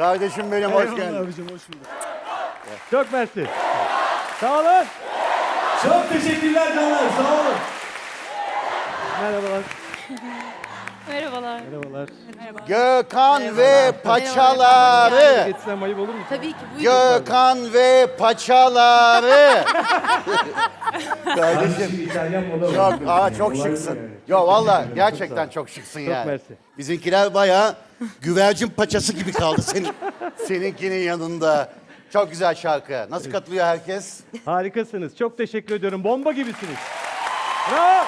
Kardeşim benim hoş geldin. abicim hoş bulduk. Çok mersi. Sağ olun. Çok teşekkürler canlar. Sağ olun. Merhabalar. Merhabalar. Merhabalar. Gökhan ve paçaları. Geçsem ayıp olur mu? Tabii ki buyurun. Gökhan ve paçaları. Kardeşim İtalyan moda çok, aa, çok şıksın. Yo valla gerçekten çok şıksın yani. mersi. Bizimkiler bayağı güvercin paçası gibi kaldı senin seninkinin yanında. Çok güzel şarkı. Nasıl katılıyor herkes? Harikasınız. Çok teşekkür ediyorum. Bomba gibisiniz. Bravo.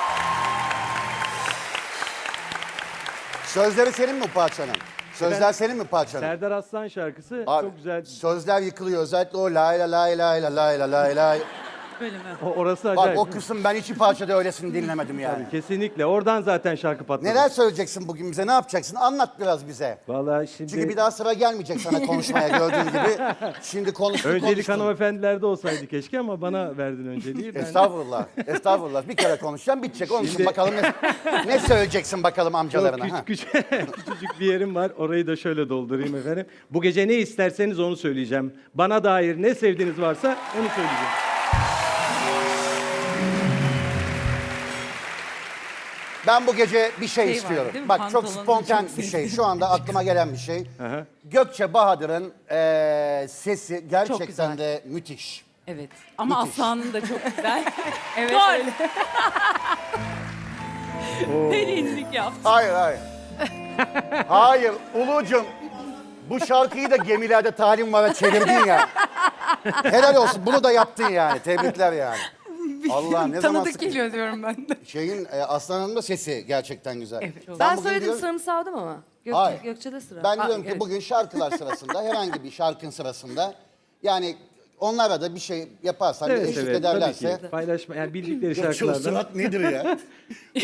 Sözleri senin mi bu parçanın? Sözler senin mi parçanın? Serdar Aslan şarkısı Abi, çok güzel. Sözler yıkılıyor. Özellikle o lay la lay lay la lay la lay lay. O, orası Bak acayip. o kısım ben hiçbir parçada öylesini dinlemedim yani. Kesinlikle. Oradan zaten şarkı patladı. Neler söyleyeceksin bugün bize? Ne yapacaksın? Anlat biraz bize. Vallahi şimdi Çünkü bir daha sıra gelmeyecek sana konuşmaya gördüğün gibi. Şimdi konuştun öncelik konuştun. hanımefendilerde olsaydı keşke ama bana verdin önceliği. Ben... Estağfurullah. Estağfurullah. Bir kere konuşacağım bitecek. Onun için Şimdi- bakalım ne, ne söyleyeceksin bakalım Çok amcalarına. ha? küç- küç- küçücük bir yerim var. Orayı da şöyle doldurayım efendim. Bu gece ne isterseniz onu söyleyeceğim. Bana dair ne sevdiğiniz varsa onu söyleyeceğim. Ben bu gece bir şey, Şey var, istiyorum. değil mi? Bak çok Pantolonunu spontan çok bir şey. Şu anda aklıma gelen bir şey. Gökçe Bahadır'ın eee, sesi gerçekten güzel. de müthiş. Evet. Ama Müthiş. Aslan'ın da çok güzel. evet Gol. öyle. Delincilik yaptı. Hayır hayır. hayır Ulucum. Bu şarkıyı da gemilerde talim vara çevirdin ya. Helal olsun. Bunu da yaptın yani. Tebrikler yani. Allah ne zaman Tanıdık sıkı- geliyor diyorum ben de. Şeyin e, Aslan'ın da sesi gerçekten güzel. Ben Ben bugün söyledim diyorum- sıramı savdım ama. Gökçe, Hayır. Gökçe'de sıra. Ben Ha, diyorum ki evet. bugün şarkılar sırasında herhangi bir şarkın sırasında yani onlara da bir şey yaparsan bir Evet eşlik evet ederlerse. tabii ki. Paylaşma yani bildikleri Ya şu şarkılardan. surat nedir ya?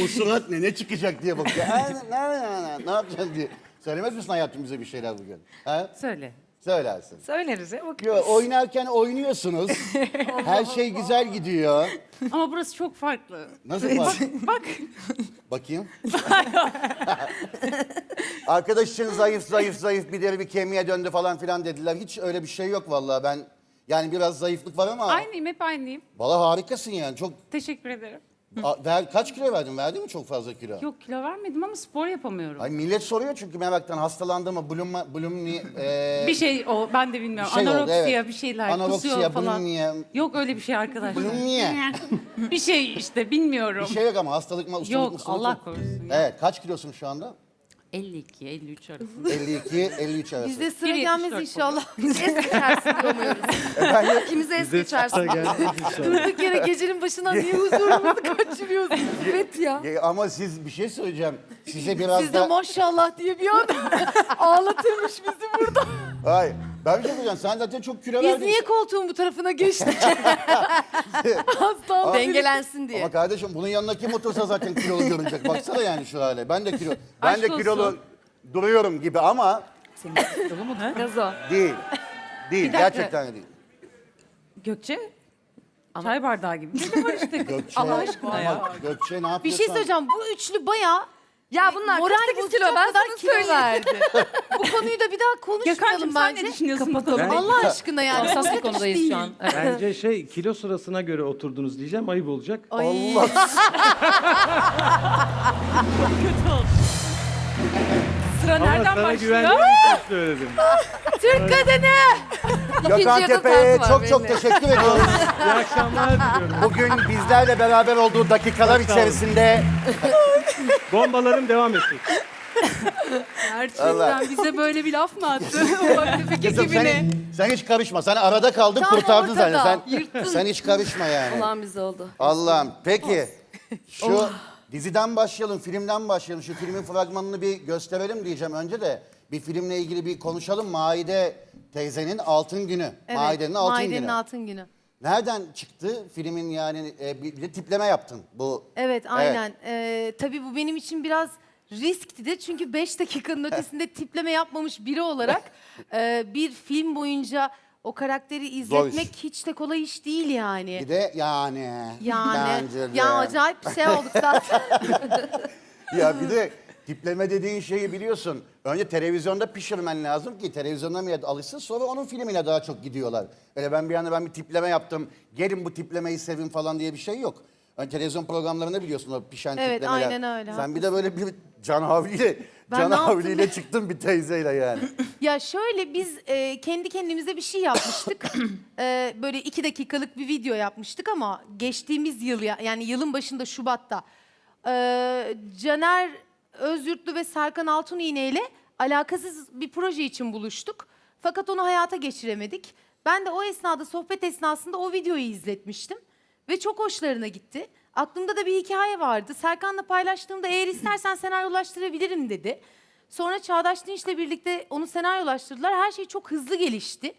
o surat ne? Ne çıkacak diye bakıyor. Ha, ne, ne, ne, ne yapacaksın diye. Söylemez misin hayatım bize bir şeyler bugün? Ha? Söyle. Söylersin. Söyleriz ya. Yo, oynarken oynuyorsunuz. Her şey güzel gidiyor. Ama burası çok farklı. Nasıl bak? Bak. Bakayım. Arkadaş için zayıf zayıf zayıf bir deri bir kemiğe döndü falan filan dediler. Hiç öyle bir şey yok vallahi ben. Yani biraz zayıflık var ama. Aynıyım hep aynıyım. Valla harikasın yani. Çok Teşekkür ederim. A- ver, kaç kilo verdin? Verdin mi çok fazla kilo? Yok kilo vermedim ama spor yapamıyorum. Ay millet soruyor çünkü meraktan hastalandı mı? Bulun ni, e, Bir şey o ben de bilmiyorum. Bir şey oldu, Anoreksiya evet. bir şeyler Anoreksiya, kusuyor falan. bulimia. Yok öyle bir şey arkadaşlar. Bulun niye? bir şey işte bilmiyorum. Bir şey yok ama hastalık mı? ustalık Yok, ustalık Allah korusun. Evet kaç kilosun şu anda? 52 53 arasında. 52, 53 arası. Bizde sıra 1.74 gelmez falan. inşallah. es geçersin umuyoruz. İkimiz es Bize çıksa geçersin. Durduk yere gecenin başından niye huzurumuzu kaçırıyorsun? Evet ya. Ama siz bir şey söyleyeceğim. Size biraz Siz de da... maşallah diye bir anda ağlatırmış bizi burada. Hayır. Ben bir şey söyleyeceğim. Sen zaten çok kilo Biz verdin. niye koltuğun bu tarafına geçtik? Aslan dengelensin diye. Ama kardeşim bunun yanına kim otursa zaten kilolu görünecek. Baksana yani şu hale. Ben de kilo, ben Aşk de kilolu olsun. duruyorum gibi ama Dolu mu ha? Gazo. değil. Değil. Dakika. Gerçekten değil. Gökçe çay bardağı gibi. Ne var işte. Gökçe, Allah aşkına ya. ama Gökçe ne yapıyorsun? Bir şey söyleyeceğim. Bu üçlü bayağı Ya bunlar moral 48 bozacak kilo ben sana söyleyeyim. verdi. Bu konuyu da bir daha konuşmayalım Gökhan'cığım sen bence. ne düşünüyorsun? Kapatalım. Ben- Allah aşkına yani. Hassas bir Kötü konudayız şu an. Bence şey kilo sırasına göre oturdunuz diyeceğim ayıp olacak. Ay. Sıra Ama nereden sana başlıyor? güvendiğim için söyledim. Türk kadını. Gökhan Tepe'ye var çok çok teşekkür ediyoruz. İyi akşamlar diliyorum. Bugün bizlerle beraber olduğu dakikalar içerisinde Bombalarım devam edecek. Gerçekten Allah. bize böyle bir laf mı attı? Ufak tefek Kızım ekibine. sen, sen hiç karışma. Sen arada kaldın Tam kurtardın ortada, zaten. Sen, yırttın. sen hiç karışma yani. Olan bize oldu. Allah'ım. Peki şu diziden başlayalım, filmden başlayalım. Şu filmin fragmanını bir gösterelim diyeceğim önce de. Bir filmle ilgili bir konuşalım. Maide teyzenin Altın Günü. Evet, Maide'nin Altın Maide'nin Günü. altın günü. Nereden çıktı filmin yani e, bir, bir tipleme yaptın bu. Evet aynen. Ee, tabii bu benim için biraz riskti de çünkü 5 dakikanın ötesinde tipleme yapmamış biri olarak e, bir film boyunca o karakteri izletmek hiç de kolay iş değil yani. Bir de yani. Yani Bence de. ya acayip bir şey olduk zaten. Ya bir de tipleme dediğin şeyi biliyorsun. Önce televizyonda pişirmen lazım ki televizyonda millet alışsın sonra onun filmine daha çok gidiyorlar. Öyle ben bir anda ben bir tipleme yaptım. Gelin bu tiplemeyi sevin falan diye bir şey yok. Ön televizyon programlarında biliyorsun o pişen Evet, tiplemeler. aynen öyle, Sen bir de böyle bir Can Havli'yle Can? Havli'yle çıktın bir teyzeyle yani. Ya şöyle biz e, kendi kendimize bir şey yapmıştık. E, böyle iki dakikalık bir video yapmıştık ama geçtiğimiz yıl ya, yani yılın başında Şubat'ta e, Caner Özyurtlu ve Serkan Altun İğne ile alakasız bir proje için buluştuk. Fakat onu hayata geçiremedik. Ben de o esnada sohbet esnasında o videoyu izletmiştim ve çok hoşlarına gitti. Aklımda da bir hikaye vardı. Serkan'la paylaştığımda eğer istersen senaryolaştırabilirim dedi. Sonra Çağdaş Dinç'le birlikte onu senaryolaştırdılar. Her şey çok hızlı gelişti.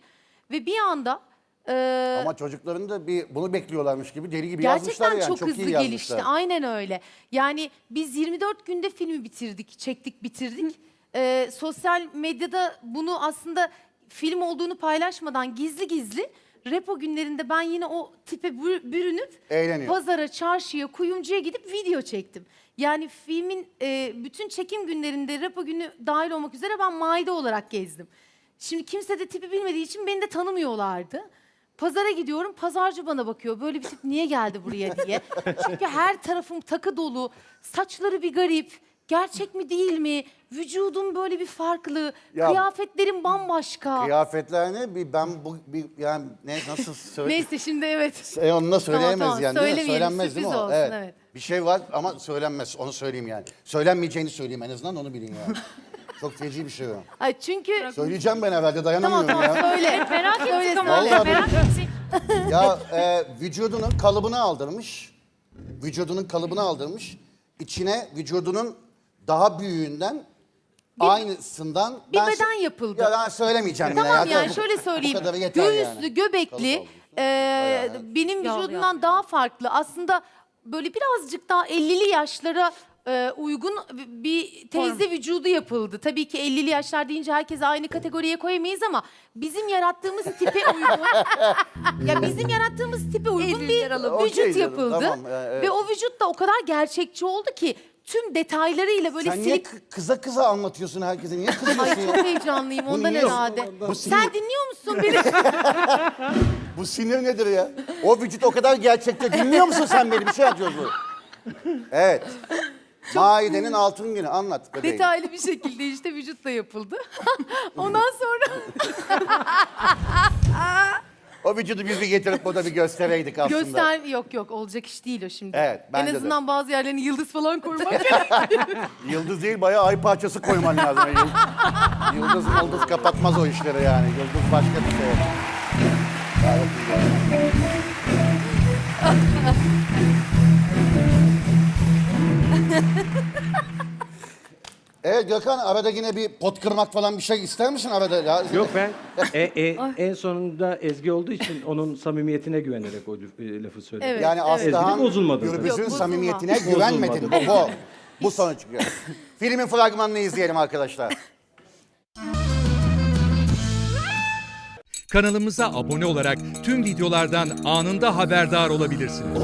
Ve bir anda e, Ama çocukların da bir bunu bekliyorlarmış gibi deli gibi yazmışlar gerçekten yani. çok, hızlı iyi gelişti. Aynen öyle. Yani biz 24 günde filmi bitirdik, çektik, bitirdik. E, sosyal medyada bunu aslında film olduğunu paylaşmadan gizli gizli repo günlerinde ben yine o tipe bür- bürünüp Eğleniyor. pazara, çarşıya, kuyumcuya gidip video çektim. Yani filmin e, bütün çekim günlerinde repo günü dahil olmak üzere ben maide olarak gezdim. Şimdi kimse de tipi bilmediği için beni de tanımıyorlardı. Pazara gidiyorum, pazarcı bana bakıyor. Böyle bir tip niye geldi buraya diye. Çünkü her tarafım takı dolu, saçları bir garip. Gerçek mi değil mi? Vücudum böyle bir farklı, Ya- kıyafetlerim bambaşka. Kıyafetler ne? Bir, ben bu bir, yani ne nasıl söyle? Neyse şimdi evet. E onu da söyleyemeyiz tamam, yani değil mi? söylemeyelim, Söylenmez değil mi sürpriz o? olsun, evet. Bir şey var ama söylenmez. Onu söyleyeyim yani. Söylenmeyeceğini söyleyeyim en azından onu bilin yani. Çok feci bir şey o. Ay çünkü Söyleyeceğim ben herhalde tamam dayanamıyorum tamam ya. söyle. Merak ettik ama. Vallahi söyle. Merak. Ya e, vücudunun kalıbını aldırmış. Vücudunun kalıbını aldırmış. İçine vücudunun daha büyüğünden aynısından bir ben beden sö- yapıldı. Ya ben söylemeyeceğim Tamam yine. yani Bu- şöyle bu söyleyeyim. yeter Göğüslü, yani. göbekli, Kalıp e, Bayağı. benim Yağlı vücudumdan daha farklı. Aslında böyle birazcık daha 50'li yaşlara e, uygun bir teyze vücudu yapıldı. Tabii ki 50'li yaşlar deyince herkese aynı kategoriye koyamayız ama bizim yarattığımız tipe uygun. ya bizim yarattığımız tipe uygun bir Okey vücut canım, yapıldı. tamam, e, evet. Ve o vücut da o kadar gerçekçi oldu ki tüm detaylarıyla böyle Sen niye silik kı- kıza kıza anlatıyorsun herkese? Niye Ay kızıyorsun çok ya? heyecanlıyım Bu ondan niye- herhalde. Bu Sen sinir- dinliyor musun beni? Bu sinir nedir ya? O vücut o kadar gerçekte. Dinliyor musun sen beni? Bir şey atıyoruz bu. Evet. Maidenin altın günü. Anlat bebeğim. Detaylı bir şekilde işte vücutla yapıldı. Ondan sonra O vücudu biz bir getirip burada bir göstereydik aslında. göster yok yok olacak iş değil o şimdi. Evet, en bence de. azından bazı yerlerine yıldız falan koymak. Yıldız değil bayağı ay parçası koyman lazım. Yıldız, yıldız, yıldız kapatmaz o işleri yani. Yıldız başka bir şey. Evet Gökhan arada yine bir pot kırmak falan bir şey ister misin arada? Ya, Yok ben e, e, en sonunda Ezgi olduğu için onun samimiyetine güvenerek o e, lafı söyledim. Evet. Yani Aslıhan Ezgi bozulmadı tabii. Yok, Gürbüz'ün bozulma. samimiyetine güvenmedin. Bu, bu. Bu sonuç çıkıyor. Filmin fragmanını izleyelim arkadaşlar. Kanalımıza abone olarak tüm videolardan anında haberdar olabilirsiniz.